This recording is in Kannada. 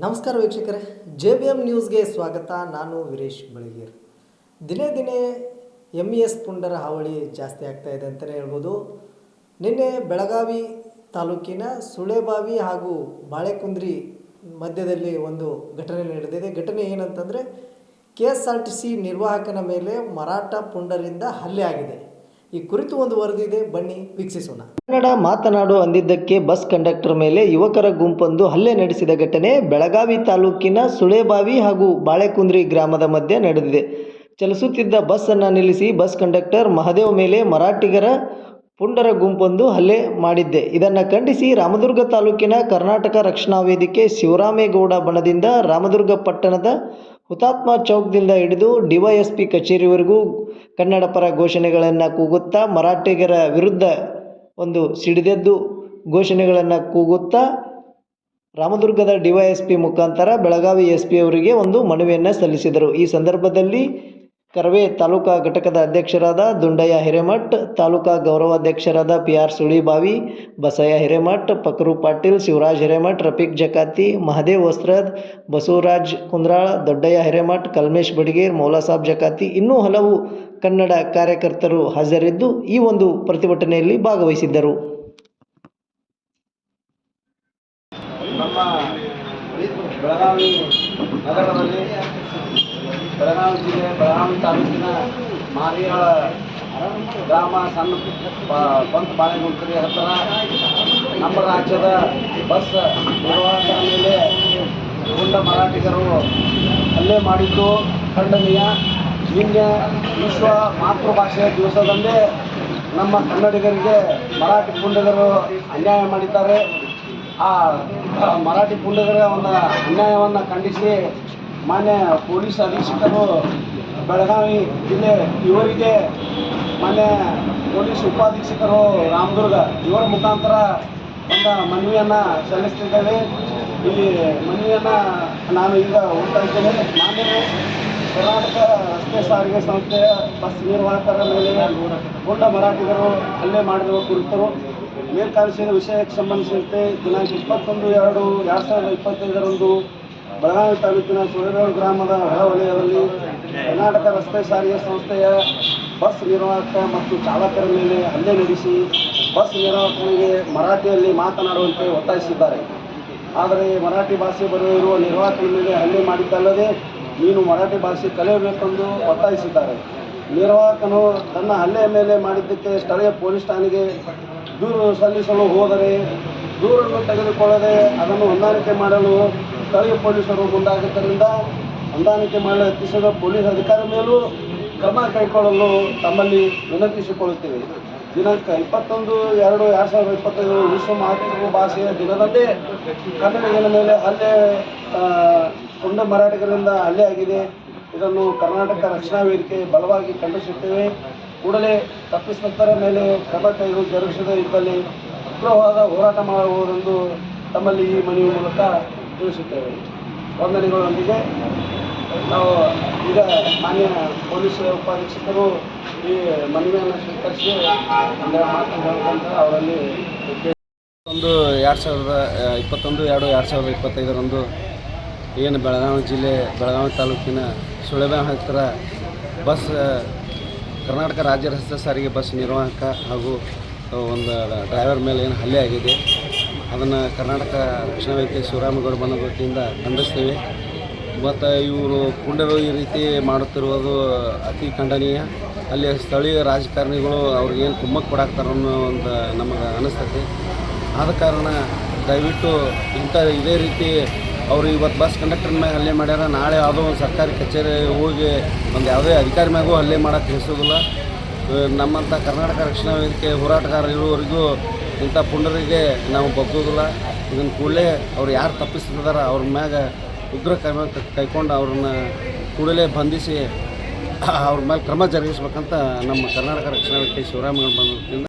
ನಮಸ್ಕಾರ ವೀಕ್ಷಕರೇ, ಜೆ ಬಿ ಎಂ ನ್ಯೂಸ್ಗೆ ಸ್ವಾಗತ. ನಾನು ವೀರೇಶ್ ಬೆಳಗೇರ್. ದಿನೇ ದಿನೇ ಎಂ ಇ ಎಸ್ ಪುಂಡರ ಹಾವಳಿ ಜಾಸ್ತಿ ಆಗ್ತಾ ಇದೆ ಅಂತಲೇ ಹೇಳ್ಬೋದು. ನಿನ್ನೆ ಬೆಳಗಾವಿ ತಾಲೂಕಿನ ಸುಳೆಬಾವಿ ಹಾಗೂ ಬಾಳೆಕುಂದ್ರಿ ಮಧ್ಯದಲ್ಲಿ ಒಂದು ಘಟನೆ ನಡೆದಿದೆ. ಘಟನೆ ಏನಂತಂದರೆ K S R T C ನಿರ್ವಾಹಕನ ಮೇಲೆ ಮರಾಠ ಪುಂಡರಿಂದ ಹಲ್ಲೆ ಆಗಿದೆ. ಈ ಕುರಿತು ಒಂದು ವರದಿ ಇದೆ, ಬನ್ನಿ ವೀಕ್ಷಿಸೋಣ. ಕನ್ನಡ ಮಾತನಾಡು ಅಂದಿದ್ದಕ್ಕೆ ಬಸ್ ಕಂಡಕ್ಟರ್ ಮೇಲೆ ಯುವಕರ ಗುಂಪೊಂದು ಹಲ್ಲೆ ನಡೆಸಿದ ಘಟನೆ ಬೆಳಗಾವಿ ತಾಲೂಕಿನ ಸುಳೆಬಾವಿ ಹಾಗೂ ಬಾಳೆಕುಂದ್ರಿ ಗ್ರಾಮದ ಮಧ್ಯೆ ನಡೆದಿದೆ. ಚಲಿಸುತ್ತಿದ್ದ ಬಸ್ ಅನ್ನು ನಿಲ್ಲಿಸಿ ಬಸ್ ಕಂಡಕ್ಟರ್ ಮಹದೇವ್ ಮೇಲೆ ಮರಾಠಿಗರ ಪುಂಡರ ಗುಂಪೊಂದು ಹಲ್ಲೆ ಮಾಡಿದ್ದೆ. ಇದನ್ನು ಖಂಡಿಸಿ ರಾಮದುರ್ಗ ತಾಲೂಕಿನ ಕರ್ನಾಟಕ ರಕ್ಷಣಾ ವೇದಿಕೆ ಶಿವರಾಮೇಗೌಡ ಬಣದಿಂದ ರಾಮದುರ್ಗ ಪಟ್ಟಣದ ಹುತಾತ್ಮ ಚೌಕ್ದಿಂದ ಹಿಡಿದು ಡಿವೈಎಸ್ಪಿ ಕಚೇರಿವರೆಗೂ ಕನ್ನಡ ಪರ ಘೋಷಣೆಗಳನ್ನು ಕೂಗುತ್ತಾ ಮರಾಠಿಗರ ವಿರುದ್ಧ ಒಂದು ಸಿಡಿದೆದ್ದು ಘೋಷಣೆಗಳನ್ನು ಕೂಗುತ್ತಾ ರಾಮದುರ್ಗದ ಡಿವೈಎಸ್ಪಿ ಮುಖಾಂತರ ಬೆಳಗಾವಿ ಎಸ್ ಪಿ ಅವರಿಗೆ ಒಂದು ಮನವಿಯನ್ನು ಸಲ್ಲಿಸಿದರು. ಈ ಸಂದರ್ಭದಲ್ಲಿ ಕರವೇ ತಾಲೂಕಾ ಘಟಕದ ಅಧ್ಯಕ್ಷರಾದ ದುಂಡಯ್ಯ ಹಿರೇಮಠ್, ತಾಲೂಕಾ ಗೌರವಾಧ್ಯಕ್ಷರಾದ ಪಿ ಆರ್ ಸುಳಿಬಾವಿ, ಬಸಯ್ಯ ಹಿರೇಮಠ್ ಪಕರು ಪಾಟೀಲ್, ಶಿವರಾಜ್ ಹಿರೇಮಠ್, ರಫೀಕ್ ಜಕಾತಿ, ಮಹದೇವ್ ವಸ್ತ್ರದ್ ಬಸವರಾಜ್ ಕುಂದ್ರಾಳ, ದೊಡ್ಡಯ್ಯ ಹಿರೇಮಠ್, ಕಲ್ಮೇಶ್ ಬಡಿಗೇರ್ ಮೌಲಾಸಾಬ್ ಜಕಾತಿ ಇನ್ನೂ ಹಲವು ಕನ್ನಡ ಕಾರ್ಯಕರ್ತರು ಹಾಜರಿದ್ದು ಈ ಒಂದು ಪ್ರತಿಭಟನೆಯಲ್ಲಿ ಭಾಗವಹಿಸಿದ್ದರು. ಬೆಳಗಾವಿ ನಗರದಲ್ಲಿ ಬೆಳಗಾವಿ ಜಿಲ್ಲೆ, ಬೆಳಗಾವಿ ತಾಲೂಕಿನ ಮಾರಿಯಾಳ ಗ್ರಾಮ ಸಣ್ಣ ಬಂತ ಬಾಳೆಗುಂಟರಿ ಹತ್ತಿರ ನಮ್ಮ ರಾಜ್ಯದ ಬಸ್ ನಿರ್ವಾಹಕರ ಮೇಲೆ ಗುಂಡ ಮರಾಠಿಗರು ಹಲ್ಲೆ ಮಾಡಿದ್ದು. ಖಂಡನೀಯ. ನಿನ್ನೆ ವಿಶ್ವ ಮಾತೃಭಾಷೆಯ ದಿವಸದಂದೇ ನಮ್ಮ ಕನ್ನಡಿಗರಿಗೆ ಮರಾಠಿ ಪುಂಡಿಗರು ಅನ್ಯಾಯ ಮಾಡಿದ್ದಾರೆ. ಆ ಮರಾಠಿ ಪುಂಡಗರ ಒಂದು ಅನ್ಯಾಯವನ್ನು ಖಂಡಿಸಿ ಮಾನ್ಯ ಪೊಲೀಸ್ ಅಧೀಕ್ಷಕರು ಬೆಳಗಾವಿ ಜಿಲ್ಲೆ ಇವರಿಗೆ ಮಾನ್ಯ ಪೊಲೀಸ್ ಉಪಾಧೀಕ್ಷಕರು ರಾಮದುರ್ಗ, ಇವರ ಮುಖಾಂತರ ಒಂದು ಮನವಿಯನ್ನು ಸಲ್ಲಿಸ್ತಿದ್ದೇವೆ. ಈ ಮನವಿಯನ್ನು ನಾನು ಈಗ ಹೋಗ್ತಾ ಇದ್ದೇನೆ ಮಾನ್ಯ ಕರ್ನಾಟಕ ರಸ್ತೆ ಸಾರಿಗೆ ಸಂಸ್ಥೆಯ ಬಸ್ ನಿರ್ವಾಹಕರ ಮೇಲೆ ಗುಂಡ ಮರಾಠಿಗರು ಹಲ್ಲೆ ಮಾಡಿರುವ ಕುರಿತು ಮೇಲ್ಕಾಣಿಸಿದ ವಿಷಯಕ್ಕೆ ಸಂಬಂಧಿಸಿದಂತೆ ದಿನಾಂಕ ಇಪ್ಪತ್ತೊಂದು ಎರಡು ಎರಡು ಸಾವಿರದ ಇಪ್ಪತ್ತೈದರಂದು ಬೆಳಗಾವಿ ತಾಲೂಕಿನ ಸುರೇಗೌಡ ಗ್ರಾಮದ ಹೊರವಲಯದಲ್ಲಿ ಕರ್ನಾಟಕ ರಸ್ತೆ ಸಾರಿಗೆ ಸಂಸ್ಥೆಯ ಬಸ್ ನಿರ್ವಾಹಕ ಮತ್ತು ಚಾಲಕರ ಮೇಲೆ ಹಲ್ಲೆ ನಡೆಸಿ ಬಸ್ ನಿರ್ವಾಹಕನಿಗೆ ಮರಾಠಿಯಲ್ಲಿ ಮಾತನಾಡುವಂತೆ ಒತ್ತಾಯಿಸಿದ್ದಾರೆ. ಆದರೆ ಮರಾಠಿ ಭಾಷೆ ಬರೆದಿರುವ ನಿರ್ವಾಹಕನ ಮೇಲೆ ಹಲ್ಲೆ ಮಾಡಿದ್ದಲ್ಲದೆ ನೀನು ಮರಾಠಿ ಭಾಷೆ ಕಲಿಯಬೇಕೆಂದು ಒತ್ತಾಯಿಸಿದ್ದಾರೆ. ನಿರ್ವಾಹಕನು ತನ್ನ ಹಲ್ಲೆಯ ಮೇಲೆ ಮಾಡಿದ್ದಕ್ಕೆ ಸ್ಥಳೀಯ ಪೊಲೀಸ್ ಠಾಣೆಗೆ ದೂರು ಸಲ್ಲಿಸಲು ಹೋದರೆ ದೂರನ್ನು ತೆಗೆದುಕೊಳ್ಳದೆ ಅದನ್ನು ಹೊಂದಾಣಿಕೆ ಮಾಡಲು ಸ್ಥಳೀಯ ಪೊಲೀಸರು ಮುಂದಾಗಿದ್ದರಿಂದ ಹೊಂದಾಣಿಕೆ ಮಾಡಲು ಯತ್ನಿಸಿದ ಪೊಲೀಸ್ ಅಧಿಕಾರಿ ಮೇಲೂ ಕ್ರಮ ಕೈಗೊಳ್ಳಲು ತಮ್ಮಲ್ಲಿ ವಿನಂತಿಸಿಕೊಳ್ಳುತ್ತೇವೆ. ದಿನಾಂಕ ಇಪ್ಪತ್ತೊಂದು ಎರಡು ಎರಡು ಸಾವಿರದ ಇಪ್ಪತ್ತೈದು ವಿಶ್ವ ಮಾತೃ ಭಾಷೆಯ ದಿನದಂದೇ ಕನ್ನಡಿಗರ ಮೇಲೆ ಹಲ್ಲೆ ಕುಂಡ ಮರಾಠಿಗರಿಂದ ಹಲ್ಲೆ ಆಗಿದೆ. ಇದನ್ನು ಕರ್ನಾಟಕ ರಕ್ಷಣಾ ವೇದಿಕೆ ಬಲವಾಗಿ ಖಂಡಿಸುತ್ತೇವೆ. ಕೂಡಲೇ ತಪ್ಪಿಸ್ತರ ಮೇಲೆ ಕ್ರಮ ಕೈಗೊಳ್ಳಿ ಜರುಗಿಸದೇ ಇದ್ದಲ್ಲಿ ಉಗ್ರವಾದ ಹೋರಾಟ ಮಾಡಬಹುದೆಂದು ತಮ್ಮಲ್ಲಿ ಈ ಮನವಿ ಮೂಲಕ ತಿಳಿಸುತ್ತೇವೆ. ವಂದನೆಗಳೊಂದಿಗೆ ನಾವು ಈಗ ಮಾನ್ಯ ಪೊಲೀಸ್ ಉಪಾಧೀಕ್ಷಕರು ಈ ಮನವಿಯನ್ನು ಸ್ವೀಕರಿಸಿ ಒಂದೆರಡು ಮಾತು ಹೇಳ್ಕೊಂತ ಅವರಲ್ಲಿ ಒಂದು ಎರಡು ಸಾವಿರದ ಇಪ್ಪತ್ತೊಂದು, ಎರಡು ಎರಡು ಸಾವಿರದ ಇಪ್ಪತ್ತೈದರಂದು ಏನು ಬೆಳಗಾವಿ ಜಿಲ್ಲೆ, ಬೆಳಗಾವಿ ತಾಲೂಕಿನ ಸುಳೆಬ ಹತ್ತಿರ ಬಸ್ ಕರ್ನಾಟಕ ರಾಜ್ಯ ರಸ್ತೆ ಸಾರಿಗೆ ಬಸ್ ನಿರ್ವಾಹಕ ಹಾಗೂ ಒಂದು ಡ್ರೈವರ್ ಮೇಲೆ ಏನು ಹಲ್ಲೆ ಆಗಿದೆ. ಅದನ್ನು ಕರ್ನಾಟಕ ರಕ್ಷಣಾ ವೇದಿಕೆ ಶಿವರಾಮೇಗೌಡ ಬಂದ ವತಿಯಿಂದ ಖಂಡಿಸ್ತೇವೆ. ಮತ್ತು ಇವರು ಪುಂಡರು ಈ ರೀತಿ ಮಾಡುತ್ತಿರುವುದು ಅತಿ ಖಂಡನೀಯ. ಅಲ್ಲಿ ಸ್ಥಳೀಯ ರಾಜಕಾರಣಿಗಳು ಅವ್ರಿಗೇನು ಕುಮ್ಮಕ್ಕೆ ಕೊಡಾಕ್ತಾರ ಅನ್ನೋ ಒಂದು ನಮಗೆ ಅನಿಸ್ತತಿ. ಆದ ಕಾರಣ ದಯವಿಟ್ಟು ಇಂಥ ಇದೇ ರೀತಿ ಅವರು ಇವತ್ತು ಬಸ್ ಕಂಡಕ್ಟರ್ ಮೇಲೆ ಹಲ್ಲೆ ಮಾಡ್ಯಾರ. ನಾಳೆ ಯಾವುದೋ ಒಂದು ಸರ್ಕಾರಿ ಕಚೇರಿ ಹೋಗಿ ಒಂದು ಯಾವುದೇ ಅಧಿಕಾರಿ ಮ್ಯಾಗೂ ಹಲ್ಲೆ ಮಾಡೋಕ್ಕೆ ತಿಳಿಸೋದಿಲ್ಲ ನಮ್ಮಂಥ ಕರ್ನಾಟಕ ರಕ್ಷಣಾ ವೇದಿಕೆ ಹೋರಾಟಗಾರ ಇರುವವರೆಗೂ ಇಂಥ ಪುಂಡರಿಗೆ ನಾವು ಬಗ್ಗೋದಿಲ್ಲ ಇದನ್ನ ಕೂಡಲೇ ಅವ್ರು ಯಾರು ತಪ್ಪಿಸ್ತಿದಾರ ಅವ್ರ ಮ್ಯಾಗ ಉಗ್ರ ಕ್ರಮ ಕೈಕೊಂಡು ಅವ್ರನ್ನ ಕೂಡಲೇ ಬಂಧಿಸಿ, ಅವ್ರ ಮೇಲೆ ಕ್ರಮ ಜರುಗಿಸ್ಬೇಕಂತ ನಮ್ಮ ಕರ್ನಾಟಕ ರಕ್ಷಣಾ ವೇದಿಕೆ ಶಿವರಾಮ್ ಬಂದಿಂದ